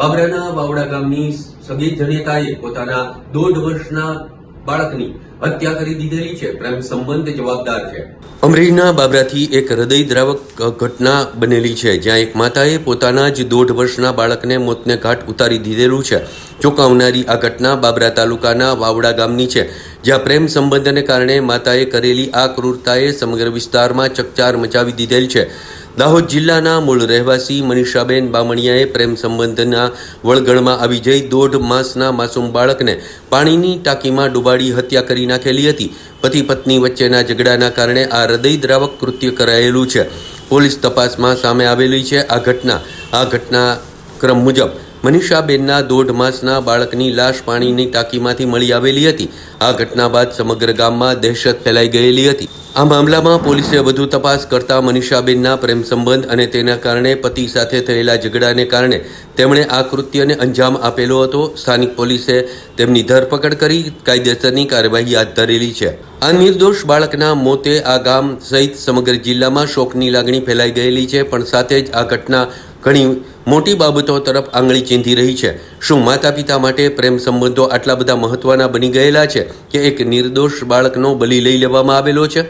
બાબરાના બાવડા ગામની સગી જનેતાએ પોતાના દોઢ વર્ષના બાળકની હત્યા કરી દીધેલી છે. પ્રેમ સંબંધ જવાબદાર છે. અમરેલીના બાબરાથી એક હૃદયદ્રાવક ઘટના બનેલી છે, જ્યાં એક માતાએ પોતાના જ દોઢ વર્ષના બાળકને મોતને ઘાટ ઉતારી દીધેલું છે. ચોંકાવનારી આ ઘટના બાબરા તાલુકાના વાવડા ગામની છે. જ્યાં પ્રેમ સંબંધને કારણે માતાએ કરેલી આ ક્રૂરતાએ સમગ્ર વિસ્તારમાં ચકચાર મચાવી દીધેલ છે. દાહોદ જિલ્લાના મૂળ રહેવાસી મનીષાબેન બામણિયાએ પ્રેમ સંબંધના વળગણમાં આવી જઈ દોઢ માસના માસૂમ બાળકને પાણીની ટાંકીમાં ડૂબાડી હત્યા કરી નાખેલી હતી. પતિ પત્ની વચ્ચેના ઝઘડાના કારણે આ હૃદયદ્રાવક કૃત્ય કરાયેલું છે. પોલીસ તપાસમાં સામે આવેલી છે આ ઘટના. આ ઘટના ક્રમ મુજબ મનીષાબેનના દોઢ માસના બાળકની લાશ પાણીની ટાંકીમાંથી મળી આવેલી હતી. આ ઘટના બાદ સમગ્ર ગામમાં દહેશત ફેલાઈ ગયેલી હતી. આ મામલામાં પોલીસે વધુ તપાસ કરતા મનીષાબેનના પ્રેમ સંબંધ અને તેના કારણે પતિ સાથે થયેલા ઝઘડાને કારણે તેમણે આ કૃત્યને અંજામ આપેલો હતો. સ્થાનિક પોલીસે તેમની ધરપકડ કરી કાયદેસરની કાર્યવાહી હાથ ધરેલી છે. આ નિર્દોષ બાળકના મોતે આ ગામ સહિત સમગ્ર જિલ્લામાં શોકની લાગણી ફેલાઈ ગયેલી છે, પણ સાથે જ આ ઘટના ઘણી મોટી બાબતો તરફ આંગળી ચીંધી રહી છે. શું માતા પિતા માટે પ્રેમ સંબંધો આટલા બધા મહત્વના બની ગયેલા છે કે એક નિર્દોષ બાળકનો બલી લઈ લેવામાં આવેલો છે?